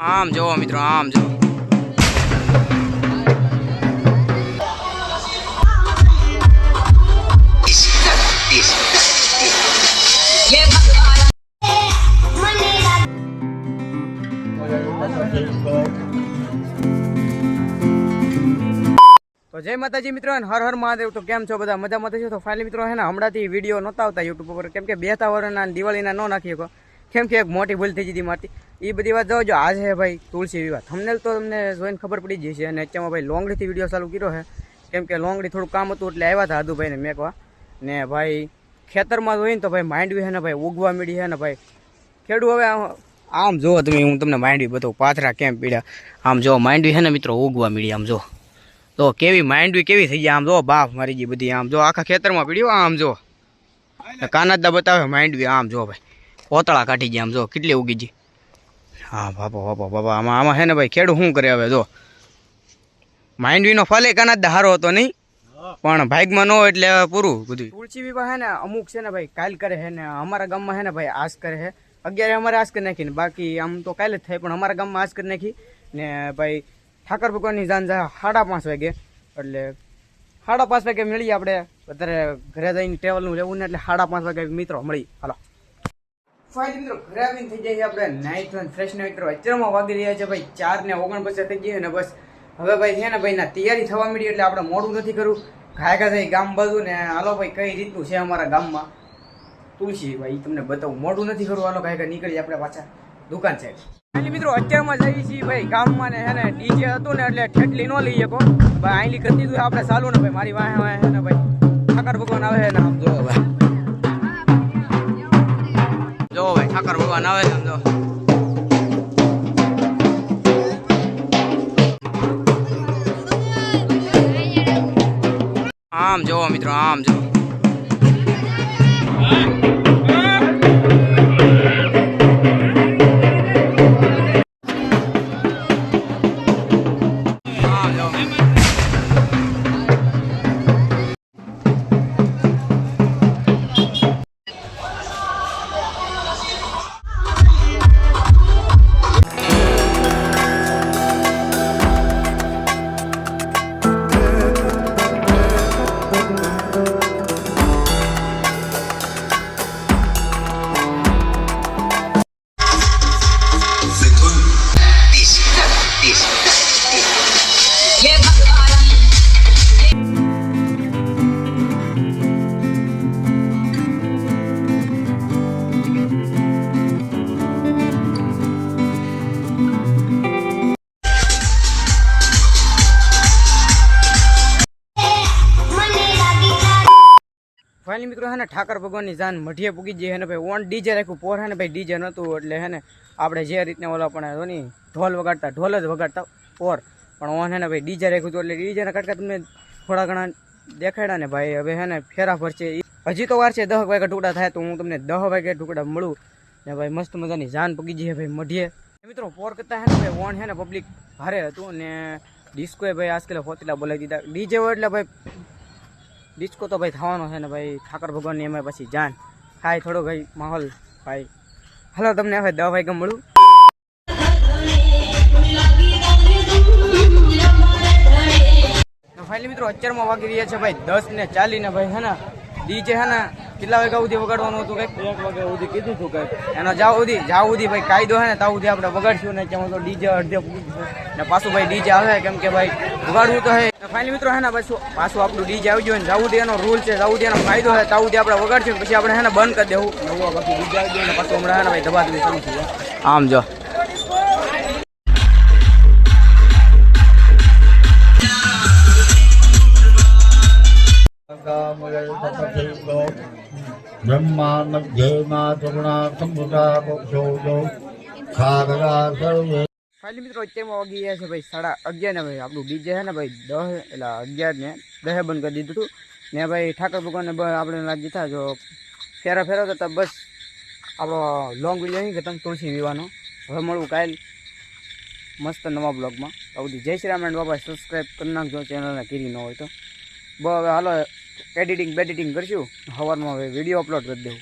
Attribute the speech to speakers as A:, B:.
A: આમ જોવો મિત્રો, આમ જો જય માતાજી મિત્રો હર હર મહાદેવ. તો કેમ છો બધા? મજામાં થશે તો ફાઇનલી મિત્રો હે ને, હમણાંથી વીડિયો નહોતા આવતા યુટ્યુબ ઉપર. કેમ કે બેતા વર્ષના દિવાળીના ન નાખીએ કેમ કે એક મોટી ભૂલ થઈ જતી મારતી એ બધી વાત જોજો આજે હે ભાઈ તુલસી વિવાહ થમનેલ તો તમને જોઈને ખબર પડી જ જશે. અને અત્યારમાં ભાઈ લોંગડીથી વીડિયો ચાલુ કર્યો છે કેમ કે લોંગડી થોડું કામ હતું એટલે આવ્યા હતા આદુભાઈને મેકવા. ને ભાઈ ખેતરમાં જોઈને તો ભાઈ માંડવી છે ને ભાઈ ઉગવા મળી છે ને ભાઈ. ખેડૂ હવે આમ- આમ જુઓ તમે, હું તમને માંડવી બતાવું. પાથરા કેમ પીડ્યા? આમ જો માંડવી છે ને મિત્રો ઉગવા મળી આમ જો. તો કેવી માંડવી, કેવી થઈ જાય આમ જો બાફ મારી ગઈ બધી, આમ જો. આખા ખેતરમાં પીડ્યું, આમ જો. કાનાદા બતાવે માંડવી, આમ જો ભાઈ. પોતળા કાઢી ગયા, આમ જો. કેટલી ઉગી ગઈ? હા બાપા બાપા બાપા આમાં આમાં છે ને ભાઈ ખેડૂત શું કરે હવે જો. માંડવીનો ફલે કાનાદા દહારો હતો નહીં? પણ ભાગમાં ન હોય એટલે પૂરું બધું તુલસી વિવાહ હે ને અમુક છે ને ભાઈ કાલ કરે છે ને અમારા ગામમાં છે ને ભાઈ આસ કરે છે. અગિયારે અમારે આસ કરી નાખી ને બાકી આમ તો કાલે જ થાય પણ અમારા ગામમાં આસ કરી નાખી ને ભાઈ ઠાકર ભગવાનની જાન જાય સાડા પાંચ વાગે. એટલે સાડા પાંચ વાગે મળીએ આપણે અત્યારે ઘરે જઈને ટેબલનું લેવું ને એટલે સાડા પાંચ વાગે મિત્રો મળી. હાલો. ફાઇન મિત્રો ઘરે આવીને થઈ જાય છે આપણે નાઇટ વન ફ્રેશ મિત્રો અત્યારમાં વાગી રહ્યા છે ભાઈ ચાર ને ઓગણપચાસ થઈ ગઈ ને બસ હવે ભાઈ છે ને ભાઈ ના તૈયારી થવા મળી એટલે આપણે મોડું નથી કરવું. ઘાયકા થઈ ગામ બાજુ ને હાલો ભાઈ કઈ રીતનું છે અમારા ગામમાં? તુલસી ભાઈ? તમને બતાવું. મોડું નથી કરવું. હાલો ઘાય ઘા નીકળી આપણે પાછા દુકાન છે મિત્રો, અત્યારમાં જઈએ છીએ ભાઈ ગામમાં ને હે ને ડીજે હતું ને એટલે ઠેટલી ન લઈ શકો. ભાઈ આઈલી કરી દીધું આપણે ચાલુ ને ભાઈ મારી વાહે વાહે ને ભાઈ આમ જો મિત્રો આમ જો ફાઇનલી મિત્રો હે ને ઠાકર ભગવાનની જાન મઢીએ પૂગી જઈએ ને ભાઈ, ઓન ડીજે રાખ્યું. પોર હે ને ભાઈ, ડીજે નહોતું એટલે હે ને આપણે જે રીતના ઓલા પણ ધોની ઢોલ વગાડતા, ઢોલ જ વગાડતા પોર. પણ ઓન હે ને ભાઈ, ડીજે રાખ્યું હતું એટલે ડીજેના કટકા તમને થોડા ઘણા દેખાડ્યા ને ભાઈ. હવે હે ને ફેરા ફરશે હજી તો વાર છે, દહ વાગે ટુકડા થાય તો હું તમને દહ વાગે ટુકડા મળું. ને ભાઈ, મસ્ત મજાની જાન પગી જઈએ ભાઈ, મઢીએ. મિત્રો, પોર કરતા હે ને ભાઈ, ઓન હે ને પબ્લિક ભારે હતું ને ડિસ્કોએ ભાઈ આજકાલ હોતલા બોલાવી દીધા. ડીજે એટલે ભાઈ ડિસ્કો તો ભાઈ થવાનો છે ને ભાઈ ઠાકર ભગવાનની એમાં પછી જાન. થાય થોડો ભાઈ માહોલ ભાઈ. હાલો, તમને હવે દવા ભાઈ મળું. ફાઇનલી મિત્રો, અત્યારમાં વાગી રહ્યા છે ભાઈ દસ ને ચાલી ને ભાઈ, હે ને? ડીજે, હે ને? કેટલા વાગ્યા સુધી વગાડવાનું હતું કંઈક? એક વાગ્યા સુધી કીધું હતું કંઈક. એનો જાવ સુધી જાવ સુધી ભાઈ કાયદો હે ને તાવ સુધી આપણે વગાડશું ને ત્યાં તો ડીજે અડધે ને પાછું ભાઈ ડીજે આવે કેમ કે ભાઈ વગાડવું તો હે. ફાઇનલ મિત્રો હે ને પાછું પાછું આપણું ડીજે આવી ગયું ને જાવું એનો રૂલ છે જાવું એનો ફાયદો હે તાવ સુધી આપણે વગાડશું પછી આપણે હે ને બંધ કરી દેવું. નવું બાકી ડીજે આવી ગયું ને પાછું હમણાં હે ને ભાઈ દબા દબી શરૂ થઈ આમ જો.
B: બ્રહ્મા મધ્યે મા ત્રિગુણા સંભુતા ખાગરા સર્વે
A: ફાઇનલી મિત્રો અત્યારમાં વાગી ગયા છે ભાઈ સાડા અગિયાર ભાઈ. આપણું ડીજે છે ને ભાઈ દહ, એટલે અગિયાર ને દહે બંધ કરી દીધું હતું. ને ભાઈ ઠાકર ભગવાનને આપણે લાગી હતા જો ફેરા ફેરવતા હતા બસ આપણો લોંગ વીડિયો નહીં ખતમ તમે તુલસી વિવાનો હવે મળવું કાલ મસ્ત નવા બ્લોગમાં સુધી જય શ્રી રામ એન્ડ બાબા સબસ્ક્રાઈબ કરી નાખજો ચેનલને કીરી ન હોય તો. બ, હવે હાલો એડિટિંગ બેડિટિંગ કરશું. સવારમાં હવે વીડિયો અપલોડ કરી દેવું.